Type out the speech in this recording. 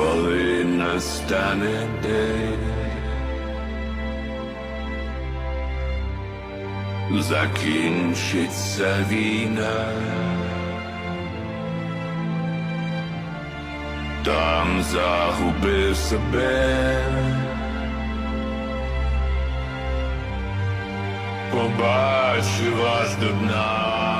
коли настане день. Закінчиться війна, там загубив себе, побачив аж до дна.